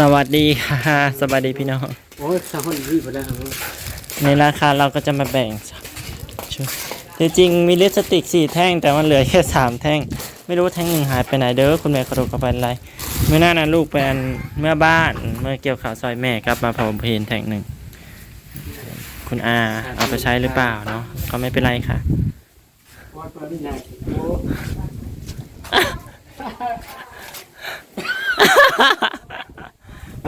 สวัสดีค่ะสวัสดีพี่น้องโอ้ยสาวคนนี้พอได้ครับในราคาเราก็จะมาแบ่งชุดจริงๆมีลิปสติกสี่แท่งแต่มันเหลือแค่สามแท่ง ไม่รู้ว่าแท่งหนึ่งหายไปไหนเด้อคุณแม่กระโดดกระไปอะไรเมื่อหน้านั้นลูกเป็นเมื่อบ้านเมื่อเกี่ยวข่าวซอยแม่กลับมาเผาเพลนแท่งหนึ่งคุณอาเอาไปใช้หรือเปล่าเนาะก็ไม่เป็นไรค่ะ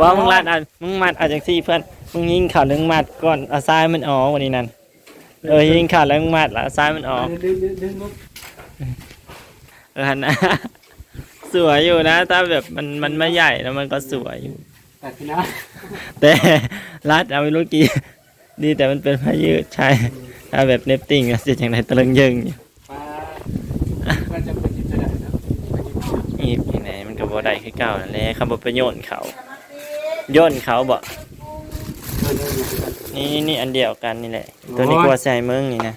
ว่าตัวนี้ใหญ่โอ้ว่ามึงรัดอะมึงมัดเอาจากที่เพื่อนมึงยิงข่าวเรื่องมัดก่อนเอาซ้ายมันออกวันนี้นั่นเออยิงข่าวแล้วมึงมัดแล้วเอาซ้ายมันออกดึงดึงดึงมุกเออนะสวยอยู่นะ ถ้าแบบมันมันไม่ใหญ่แล้วมันก็สวยอยู่แต่พี่นะแต่รัดเอาไปรู้กี่ดีแต่มันเป็นผ้ายืดใช่ถ้าแบบเนปติ้งอะจะอย่างไรตะลึงยึงอยู่ป้าว่าจะเป็นจิตใจนะอีกอย่างไหนมันก็บ่ได้คือเก่านั่นแหละเขาบอกไปโยนเขาโย่นเขาบ่นี่นี่นี่อันเดียวกันนี่แหละ ตัวนี้กลัวใส่มึงนี่นะ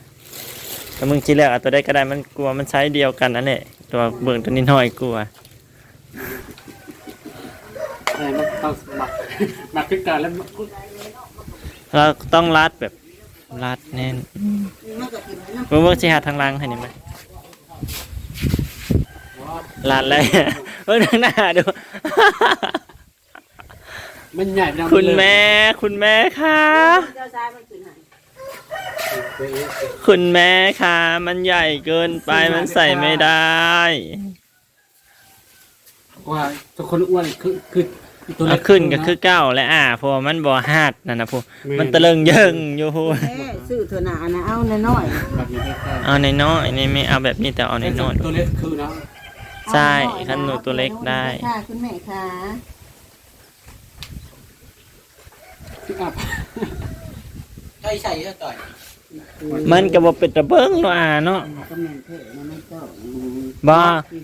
ถ้ามึงคิดแล้วเอาตัวได้ก็ได้มันกลัวมันใช้เดียวกันนั่นแหละตัวเบิ่งตัวนี้น้อยกลัวไอ้มันต้องหมักหมักขึ้นกันแล้วเราต้องรัดแบบรัดแน่นเมื่อเมื่อสิหาทางหลังให้นี่ไหมรัดเลยเมื่อทางหน้าดู มันใหญ่คุณแม่ คุณแม่คะคุณแม่คะมันใหญ่เกินไปมันใส่ไม่ได้ ว่าทุกคนอ้วนคือคือตัวเอาเล็กขึ้นก็คือเก้าและอ่าเพราะว่ามันบ่ฮาดนั่นนะพวกมันตะเลิงเยิงอยู่พูแม่ซื้อเถอะหนานะเอาน้อยแบบนี้ได้แค่เอาในน้อยๆนี่ไม่เอาแบบนี้แต่เอาในน้อยตัวเล็กคือนะๆใช่เอาอยๆขั้นหนูตัวเล็กได้ค่ะคุณแม่ค่ะ คืออับใช่ใช่ก็ต่อยมันก็บ่เป็นตะเบิ้งเนาะอ่าเนาะก็แม่นเถอะนะไม่ต้องบ่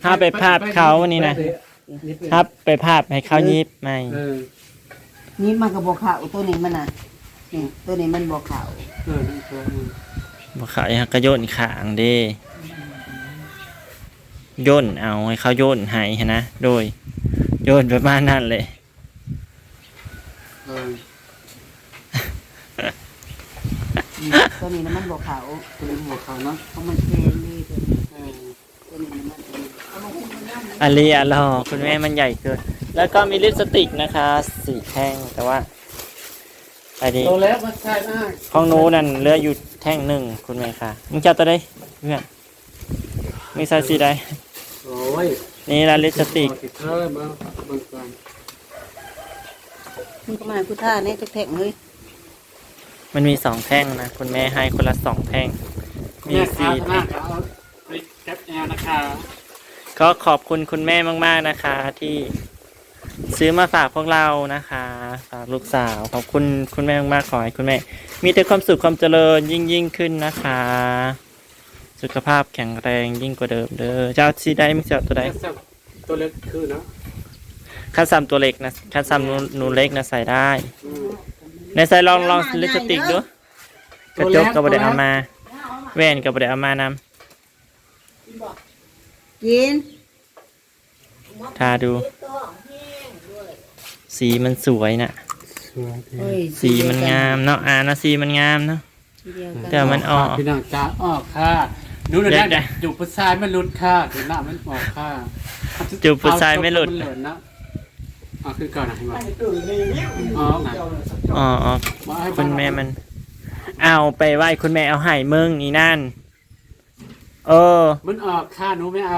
ถ้าไปภาพเขานี่นะถ้าไปภาพให้เขายิบไม่เออนี่มันก็บอกข่าวตัวนี้มันน่ะนี่ตัวนี้มันบอกข่าวเออนี่ตัวนึงบ่เขาให้เขาโยนขางเด้โย่นเอาให้เขาโยนให้หั้นนะโดยโยนประมาณนั้นเลยเออ ตัวนี้นะมันบอกข่าวตัวนี้หัวเขาเนาะเพราะมันแพงนี่ตัวนี้เออตัวนี้นะมันเองเอามาคุ้มมันย่ำอันเลียรอคุณแม่มันใหญ่เกิน แล้วก็มีลิปสติกนะคะสี่แท่งแต่ว่าอันนี้โตแล้วมันใช่มากของหนูนั่นเหลืออยู่แท่งหนึ่งคุณแม่ค่ะมึงจะเอาตัวใดเพื่อนมีไซส์สีใดโอ้ยนี่ละลิปสติกติดเธอมาเบิ่งก่อนมันก็มาพุทธาในทุกแท่งเฮ้ย มันมีสองแท่งนะ คุณแม่ให้คนละสองแท่ง มีแม่ค้าสี่ทแท่นางคเอาคลิปแคปแอร์นะคะ ก็ขอบคุณคุณแม่มาก ๆนะคะ ที่ซื้อมาฝากพวกเรานะคะฝากลูกสาว ขอบคุณคุณแม่มากๆขอให้คุณแม่ มีแต่ความสุขความเจริญยิ่งยิ่งขึ้นนะคะ สุขภาพแข็งแรงยิ่งกว่าเดิมเด้อเจ้าสีได้ไม่เจ้าตัวใดตัวเล็กคือเนาะขั้นซ้ำตัวเล็กนะขั้นซ้ำหนูหนูเล็กนะใส่ได้อืม ในใส่ลองลองลิปสติกดูกระจกก็บ่ได้เอามาแว่นก็บ่ได้เอามานกินำทาดู สีมันสวยน่ะ สวยดีเฮ้ยสีมันงามเนาะอ่านะสีมันงามเนาะ สีเดียวกันแต่มันออก พี่น้องจ้าออกค่ะดูหน่อยเดี๋ยวได้อยู่พุทธายไม่หลุดค่ะเดี๋ยวหน้ามันออกค่ะจูบผู้ชายไม่หลุดมันหลุดนะเอ๋อคือก่อนนะเห็นไหมอ๋อไง อ๋ออ๋อมาให้คุณแม่มัน เอาไปไหว้คุณแม่เอาให้มึงอีนั่น เออ มันออกค่ะหนูไม่เอา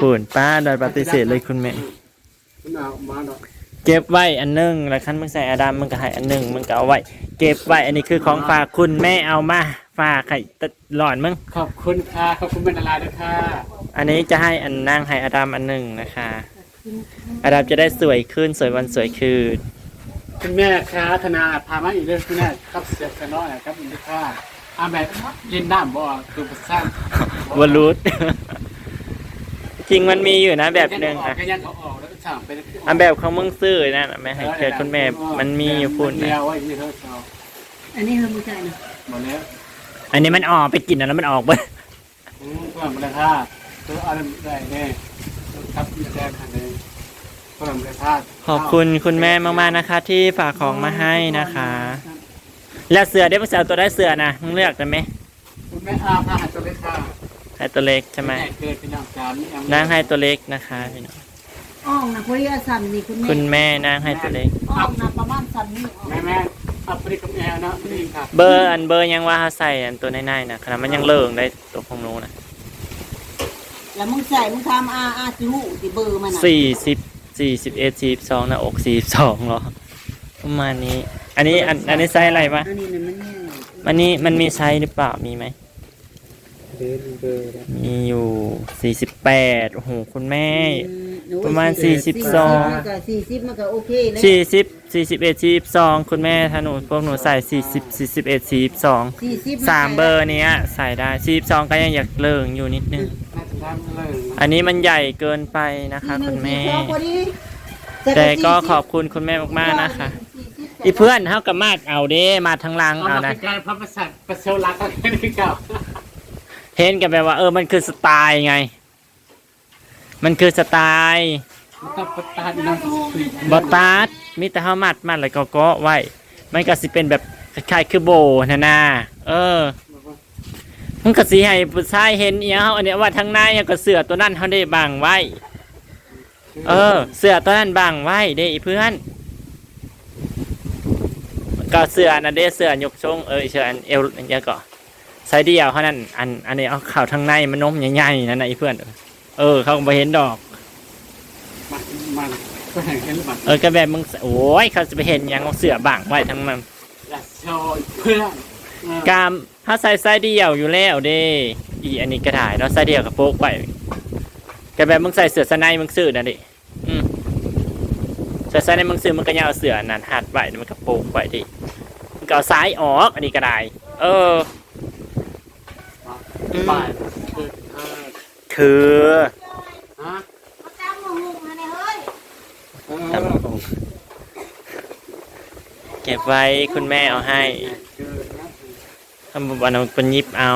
ปูนป้าโดยปฏิเสธเลยคุณแม่ มันออกมาดอกเก็บไว้อันหนึงแล้วคันมึงใส่อาดามมึงก็ให้อันหนึงมึงก็เอาไว้ เก็บไว้อันนี้คือของฝากคุณแม่เอามาฝากให้ตะหลอนมึงขอบคุณค่ะขอบคุณเป็นดาราด้วยค่ะอันนี้จะให้อันนั่งให้อาดามอันหนึ่งนะคะอาดามจะได้สวยขึ้นสวยวันสวยคืน คุณแม่คะธนาพามาอีกเรื่องคุณแม่ครับเสียกันน้อยครับอินทิค่ะอาแบบยินน้ำบ่คือพุทธายวอลูดจริงมันมีอยู่นะแบบหนึ่งอะอะก็ยังเขาออกแล้วก็สั่งไปอันแบบของมึงซื้อนั่นอะแม่ให้เกิดคุณแม่มันมีอยู่พุ่นเดีนะยวว่าอย่างนี้เท่าเช้าอันนี้เฮ้ยมึงใจนะหมดแล้วอันนี้มันออกไปกินแล้วมันออกไปอืมเพื่อนมาเลยค่ะตัวอะไรได้แน่ครับมีแจ้งค่ะเล ยคนลำเลยพลาดขอบคุณคุณแม่มากๆนะคะ ที่ฝากของมาให้นะคะ แล้วเสือได้ภาษาตัวได้เสือนะมึงเลือกได้ไหมคุณแม่อาพาหัดตัวเล็กค่ะให้ตัวเล็กใช่ไหมแม่เกิดเป็นน้องจามนี่ยังนางให้ตัวเล็กนะคะพี่น้องอ้องนะพอดีสันนี่คุณแม่คุณแม่นางให้ตัวเล็กอ้องนะประมาณสันนี่อ้องแม่แม่อัปปริกับแอลนะนี่ค่ะเบอร์อันเบอร์ยังว่าเขาใส่อันตัวในๆนะขนาดมันยังเลิงได้ตัวของหนู้นนะแล้วมึงใส่มึงทำอาอาจิหูติเบอร์มันอะสี่สิบ สี่สิบเอ็ดสี่สองนะอกสี่สองหรอประมาณนี้ อันนี้อันอันนี้ไซส์อะไรวะอันนี้เนี่ยมันเนี่ยมันนี่มันมีไซส์หรือเปล่ามีไหมเดินเบอร์นะมีอยู่สี่สิบแปดโอ้โหคุณแม่อืโอ้ยประมาณสี่42มันก็สี่สิบมันก็โอเคเลยสี่สิบสี่สิบเอ็ดสี่สิบสองคุณแม่ถ้าหนูพวกหนูใส่สี่สิบสี่สิบเอ็ดสี่สิบสองสี่สิบสามเบอร์เนี้ยใส่ได้สี่สิบสองก็ยังอยากเลิงอยู่นิดนึง น่าจะทำเลยอันนี้มันใหญ่เกินไปนะคะ คุณแม่สี่หนึ่งสี่สองพอดีแต่ก็ขอบคุณคุณแม่มากๆนะคะ อีเพื่อนเท่ากับมาดเอาเด้มาทางหลังเอาเอามานะเป็นการพระประสาทประเซลรักกันนี่เก่าเห็นกันแบบว่า เออมันคือสไตล์ไง มันคือสไตล์มันต้องประตานน้ำบอตาร์ดมีแต่เฮามัดมัดแล้วก็เกาะไว้ มันก็สิเป็นแบบคล้ายๆคือโบนะนาเออ มันก็สิให้ผู้ชายเห็นเอียงเฮาอันเนี้ยว่าทางในอะก็เสือตัวนั้นเฮาได้บังไว้ เออ เสือตัวนั้นบังไว้เด้อีเพื่อน ก็เสือนะเด้เสือยกทรงเออเสืออันเอวอันเนี้ยก็ใส่เดียวเท่านั้นอันอันนี้เอาเข่าทางในมันนมใหญ่ๆนั่นนะอีเพื่อน เออ เขาก็บ่เห็นดอกมันมันก็เห็นแค่ลูกมันเออก็แบบมึงโอ้ยเขาจะไปเห็นหยังเอาเสือบังไว้ทั้งนั้นอยากโชว์เพื่อน กามถ้าใส่ไส้เดียวอยู่แล้วเด้อีอันนี้ก็ได้เนาะไส้เดียวกับโป๊กไปก็แบบมึงใส่เสือสไนมึงซื้อนะดิอืมเสือสไนมึงซื้อมึงก็ยังเอาเสือนั่นหัดไว้มันก็โป๊กไว้ดิมึงก็เอาซ้ายออก อันนี้ก็ได้เออบ่ายเกิดเออคือฮะจ้างมาหุงนะเนี่ยเฮ้ยเออตำบักหุ่งเก็บไว้คุณแม่เอาให้เกิดนะ ทำบันเอาเป็นยิบเอา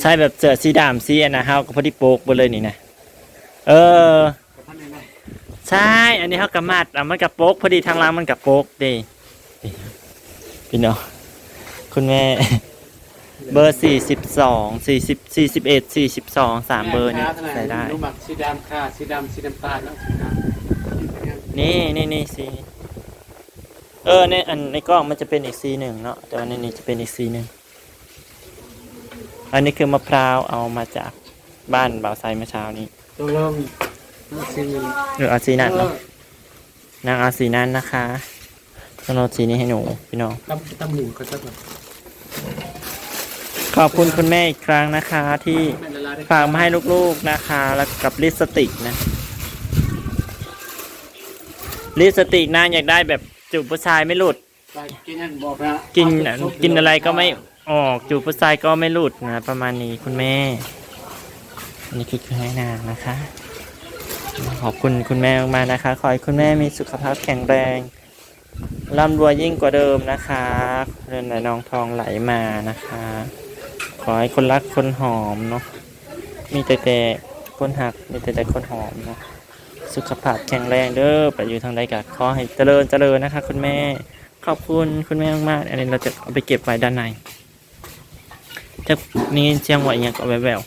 ใช่แบบเสื้อสีดำสีอันนะเฮาก็พอดีโปกไปเลยนี่นะเออกับท่านไหนใช่อันนี้เขากระมัดอะมันกับโปกพอดีทางหล่างมันกับโปกดีพี่น้องคุณแม่เบอร์สี่สิบสองสี่สิบสี่สิบเอ็ดสี่สิบสองสามเบอร์นี่ใส่ได้ลูกหมักสีดำค่ะสีดำสีน้ำตาลแล้วสีดำนี่นี่นี่สี เออในอันในกล้องมันจะเป็นอีกสีหนึ่งเนาะแต่ว่าในนี้จะเป็นอีกสีหนึ่งอันนี้คือมะพร้าวเอามาจากบ้านบ่าวไซเมื่อเช้านี้ตัวเริ่มสีเงินหรือเอาสีนั้นเนาะนางเอาสีนั้นนะคะต้องเอาสีนี้ให้หนูพี่น้องตำตำหมูก็จะแบบขอบคุณคุณแม่อีกครั้งนะคะ ที่ฝากมาให้ลูกๆนะคะ แล้วกับลิปสติกนะลิปสติกนางอยากได้แบบ จูบผู้ชายไม่หลุด กินยังบอกนะกินกินอะไรก็ไม่ออกจูบผู้ชายก็ไม่หลุดนะประมาณนี้คุณแม่อันนี้คือให้นางนะคะ ขอบคุณคุณแม่มากๆนะคะ ขอให้คุณแม่มีสุขภาพแข็งแรงร่ำรวยยิ่งกว่าเดิมนะคะเรือนไหลนองทองไหลมานะคะ ขอให้คนรักคนหอมเนาะมีแต่แต่คนหักมีแต่แต่คนหอมเนาะ สุขภาพแข็งแรงเด้อไปอยู่ทางใดก็ขอให้เจริญเจริญนะคะ คุณแม่ขอบคุณคุณแม่มากๆอันนี้เราจะเอาไปเก็บไว้ด้านในจะมีเชียงไหวยังเกาะแวว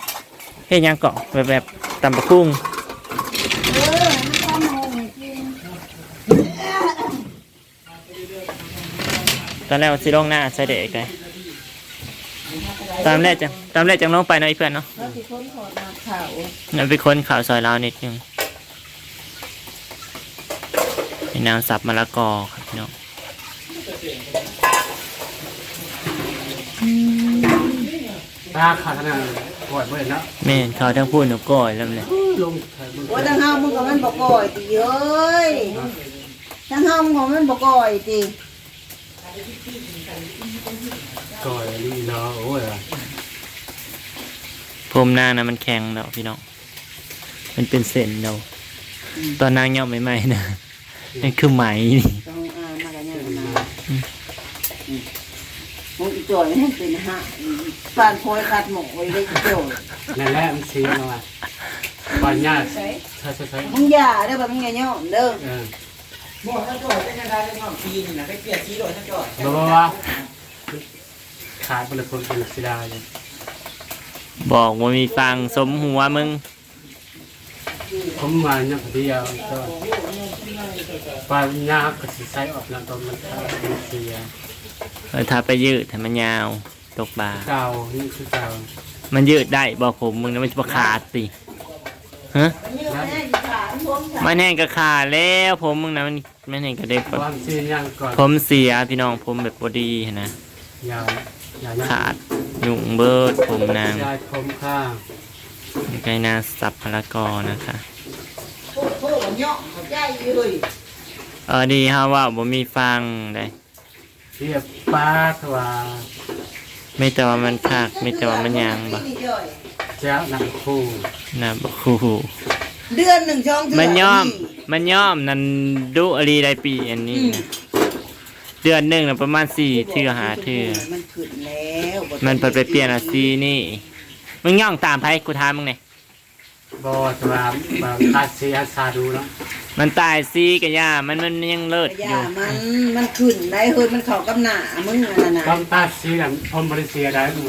ๆเฮ้ยยังเกาะแวบๆตำปะคุ้งเออมันทำหุงให้กินตอนแรกว่าสิลงหน้าใส่เด็กเลยตามแรกจังตามแรกจังน้องไปเนาะไอ้เพื่อนเนาะแล้วสิคนขอมาข่าวนั่นไปค้นข่าวซอยลาวนิดนึง มีน้ำสับมะละกอครับพี่น้องตาขาดขนาดปวดเมื่อยแล้วแม่นเขาทั้งพูดหนูก้อยแล้วเลยลงไข่มือว่าทางเฮามึงก็มันบ่ก่อยติเอ้ยทางเฮามึงก็มันบ่ก่อยติก่อยลีเนาะโอ้ยพรมหน้านะมันแข็งแล้วพี่น้อง มันเป็นเส้นเราตอนนางย่อมใหม่ๆนะ นั่นคือไหมนี่ต้องอ่ามากันยังมาอืมมึงอีจ่อยมันเป็นหะปานโพยกัดหมกไว้ได้อีจ่อยนั่นแหละมันเสียแล้วอะบ้านญาติใช่ใช่ใช่มึงอย่าเด้อแบบมึงอย่าย่อมเด้อเออบอกถ้าจ่อยเป็นยังไงเรื่องความปีนี่นะไปเปลี่ยนชีโดยถ้าจ่อยบอกว่าขาดบริพลเป็นศิลาอยู่บอกว่ามีฟังสมหัวมึง ผมมาเนี่ยพอดีเอาก็ปลาญาก็สิใช้ออกแล้วตอนมันเข้าเสียเออถ้าไปยืดให้มันยาวตกบาเก่านี่คือเก่ามันยืดได้บอกผมมึงนะมันจะมาขาดสิฮะมันมีแม่อยู่ขาผมขามันแห้งก็ขาดแล้วผมมึงนะมันมันแห้งก็เด็กแบบความซีนยังก่อนผมเสียพี่น้องผมแบบบอดีนะยาวยาวขาดหยุ่งเบิดผมนางยายผมข้าง ไกนาสับพลากรนะคะโคตรโคตรย่อมเข้าใจอยู่เลยเออดีฮะว่าบ่มีฟังได้เรียบป้าทว่าไม่แต่ว่ามันคักไม่แต่ว่ามันยางบ่เจ้าหนังคู่นะบ่คู่เดือนหนึ่งช่องเทื่มันย่อม มันย่อมนั่นดุอรีได้ปีอันนี้นะเดือนหนึ่งน่ะประมาณสี่เทื่อหาเทื่อมันขึ้นแล้วบ่มันเปิดไปเปลี่ยนอาซีนี่ มึงย่องตามไผกูถามมึงไงบอสว่าบางตาเสียซาดูเนาะมันตายซีกับยามันมันยังเลิศออยู่ย่ามันมันขึ้นได้เฮ้ยมันเข้ากับหน้ามึงอันนั้นน่ะต้องตาเสียผมบริเสียได้ดู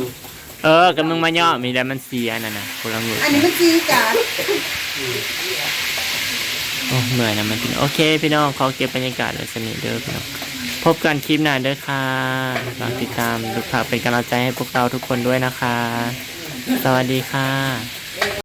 เออกับมึงมาย่อมีแล้วมันเสียนั่นน่ะกูลองอยู่อันนี้มันจีจาดโอ้เหนื่อยนะมันจริงโอเคพี่น้องขอเก็บบรรยากาศไว้สนิทเด้อพี่น้องพบกันคลิปหน้าเด้อค่ะฝากติดตามดูข่าวเป็นกำลังใจให้พวกเราทุกคนด้วยนะคะ สวัสดีค่ะ